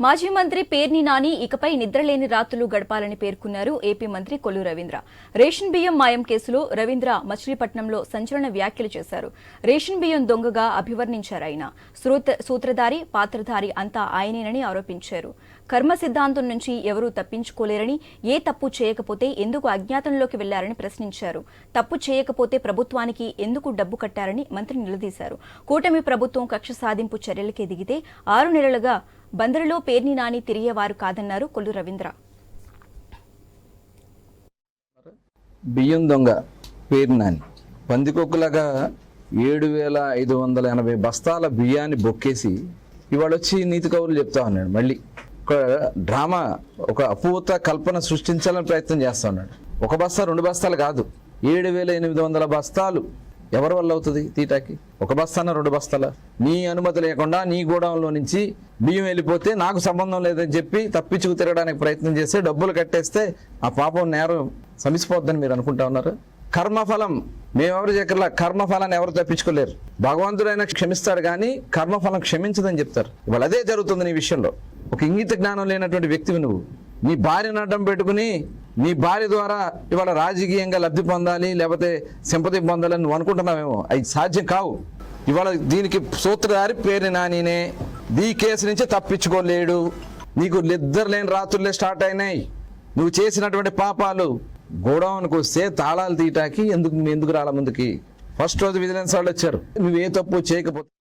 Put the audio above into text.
మాజీ మంత్రి పేర్ని నాని ఇకపై నిద్రలేని రాత్రులు గడపాలని పేర్కొన్నారు ఏపీ మంత్రి కొల్లు రవీంద్ర. రేషన్ బియ్యం మాయం కేసులో రవీంద్ర మచిలీపట్నంలో సంచలన వ్యాఖ్యలు చేశారు. రేషన్ బియ్యం దొంగగా అభివర్ణించారు ఆయన. సూత్రధారి పాత్రధారి అంతా ఆయనేనని ఆరోపించారు. కర్మ సిద్ధాంతం నుంచి ఎవరూ తప్పించుకోలేరని ఏ తప్పు చేయకపోతే ఎందుకు అజ్ఞాతంలోకి వెళ్ళారని ప్రశ్నించారు. తప్పు చేయకపోతే ప్రభుత్వానికి ఎందుకు డబ్బు కట్టారని మంత్రి నిలదీశారు. కూటమి ప్రభుత్వం కక్ష సాధింపు చర్యలకే దిగితే ఆరు నెలలుగా బందరులో పేర్ని నాని తిరిగేవారు కాదన్నారు కొల్లు రవీంద్ర. బియ్యం దొంగ పేరు నాని. పందికొక్కులాగా ఏడు వేల ఐదు వందల ఎనభై బస్తాల బియ్యాన్ని బొక్కేసి ఇవాళ వచ్చి నీతి కవులు చెప్తా ఉన్నాడు. మళ్ళీ ఒక డ్రామా ఒక అపూత కల్పన సృష్టించాలని ప్రయత్నం చేస్తా ఉన్నాడు. ఒక బస్తా రెండు బస్తాలు కాదు. ఏడు వేల ఎనిమిది వందల బస్తాలు ఎవరి వల్ల అవుతుంది తీటాకి? ఒక బస్తాన రెండు బస్తాల? నీ అనుమతి లేకుండా నీ గోడౌన్లో నుంచి బియ్యం వెళ్ళిపోతే నాకు సంబంధం లేదని చెప్పి తప్పించుకు తిరగడానికి ప్రయత్నం చేస్తే డబ్బులు కట్టేస్తే ఆ పాపం నేరం సమిసిపోద్దని మీరు అనుకుంటా ఉన్నారు? కర్మఫలం. మేమెవరు చెప్పలా కర్మఫలాన్ని ఎవరు తప్పించుకోలేరు. భగవంతుడైనా క్షమిస్తాడు కానీ కర్మఫలం క్షమించదని చెప్తారు. ఇవాళ అదే జరుగుతుంది నీ విషయంలో. ఒక ఇంగిత జ్ఞానం లేనటువంటి వ్యక్తివి నువ్వు. నీ భార్యను అడ్డం పెట్టుకుని నీ భార్య ద్వారా ఇవాళ రాజకీయంగా లబ్ధి పొందాలి లేకపోతే సింపతి పొందాలని నువ్వు అనుకుంటున్నావేమో? అవి సాధ్యం కావు. ఇవాళ దీనికి సూత్రధారి పేరు నానినే. ఈ కేసు నుంచి తప్పించుకోలేడు. నీకు నిద్ర లేని రాత్రులే స్టార్ట్ అయినాయి. నువ్వు చేసినటువంటి పాపాలు గోడౌన్కి వస్తే తాళాలు తీయటానికి ఎందుకు ఎందుకు రాల ముందుకి? ఫస్ట్ రోజు విజిలెన్స్ వాళ్ళు వచ్చారు. నువ్వు ఏ తప్పు చేయకపోతే